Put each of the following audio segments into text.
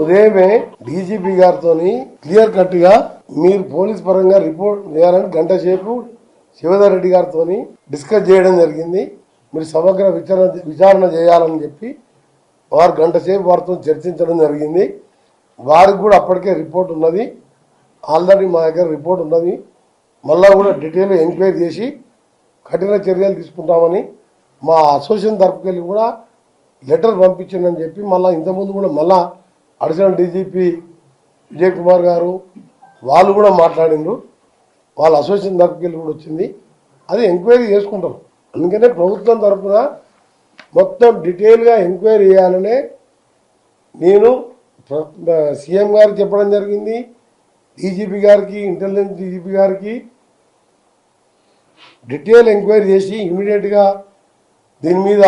ఉదయమే డీజీపీ గారితో క్లియర్ కట్గా మీరు పోలీస్ పరంగా రిపోర్ట్ చేయాలని గంట సేపు శివధర్ రెడ్డి గారితో డిస్కస్ చేయడం జరిగింది. మీరు సమగ్ర విచారణ విచారణ చేయాలని చెప్పి వారు గంట సేపు వారితో చర్చించడం జరిగింది. వారికి కూడా అప్పటికే రిపోర్ట్ ఉన్నది. ఆల్రెడీ మా దగ్గర రిపోర్ట్ ఉన్నది. మళ్ళా కూడా డీటెయిల్ ఎంక్వైరీ చేసి కఠిన చర్యలు తీసుకుంటామని మా అసోసియేషన్ తరపుకెళ్ళి కూడా లెటర్ పంపించిందని చెప్పి మళ్ళీ ఇంతకుముందు కూడా మళ్ళీ అడిషనల్ డీజీపీ విజయ్ కుమార్ గారు వాళ్ళు కూడా మాట్లాడిండ్రు వాళ్ళ అసోసియేషన్ దగ్గరికి వెళ్ళి కూడా వచ్చింది. అది ఎంక్వైరీ చేసుకుంటారు. అందుకనే ప్రభుత్వం తరఫున మొత్తం డీటెయిల్గా ఎంక్వైరీ చేయాలనే నేను సీఎం గారికి చెప్పడం జరిగింది. డీజీపీ గారికి ఇంటెలిజెన్స్ డీజీపీ గారికి డీటెయిల్ ఎంక్వైరీ చేసి ఇమీడియట్గా దీని మీద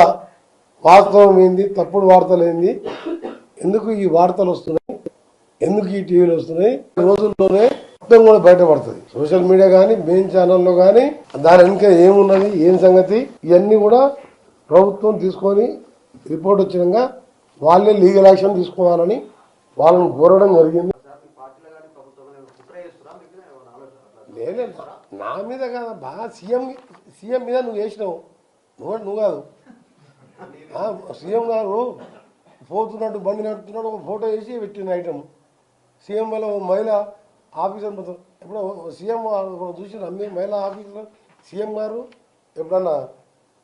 వాస్తవం ఏంది తప్పుడు వార్తలు ఏంది ఎందుకు ఈ వార్తలు వస్తున్నాయి? ఎందుకు ఈ టీవీలు వస్తున్నాయి? ఈ రోజుల్లోనే మొత్తం కూడా బయటపడుతుంది. సోషల్ మీడియా కానీ మెయిన్ ఛానల్లో కానీ దాని వెనుక ఏమున్నది ఏం సంగతి ఇవన్నీ కూడా ప్రభుత్వం తీసుకొని రిపోర్ట్ వచ్చినాక వాళ్ళే లీగల్ యాక్షన్ తీసుకోవాలని వాళ్ళని కోరడం జరిగింది. లేదు నా మీద కాదు బాగా సీఎం సీఎం మీద నువ్వు చేసినావు నువ్వు నువ్వు కాదు. సీఎం గారు పోతున్నట్టు బండి నడుపుతున్నాడు ఒక ఫోటో వేసి పెట్టిన ఐటమ్. సీఎం వల్ల ఓ మహిళ ఆఫీసర్ ఎప్పుడో సీఎం చూసిన మీ మహిళా ఆఫీసర్ సీఎం గారు ఎప్పుడన్నా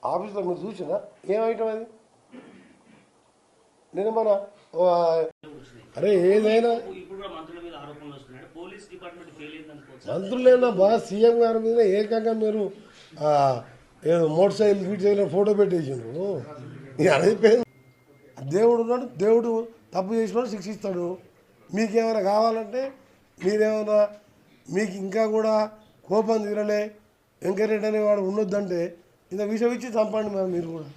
ఆఫీస్లో మీరు చూసినా ఏం ఐటమ్ అది? నేను మన ఓ, అరే ఏదైనా మంత్రులైనా కూడా బాగా సీఎం గారి మీద ఏకంగా మీరు ఏదో motor cycle feat cycle photo పెట్టేసిండ్రు. ఇది దేవుడు ఉన్నాడు దేవుడు తప్పు చేసినోడు శిక్షిస్తాడు. మీకేమైనా కావాలంటే మీరేమైనా మీకు ఇంకా కూడా కోపం తీరలే వెంకరెడ్డి అనేవాడు ఉండొద్దంటే ఇంత విషయం ఇచ్చి చంపండి మరి మీరు కూడా.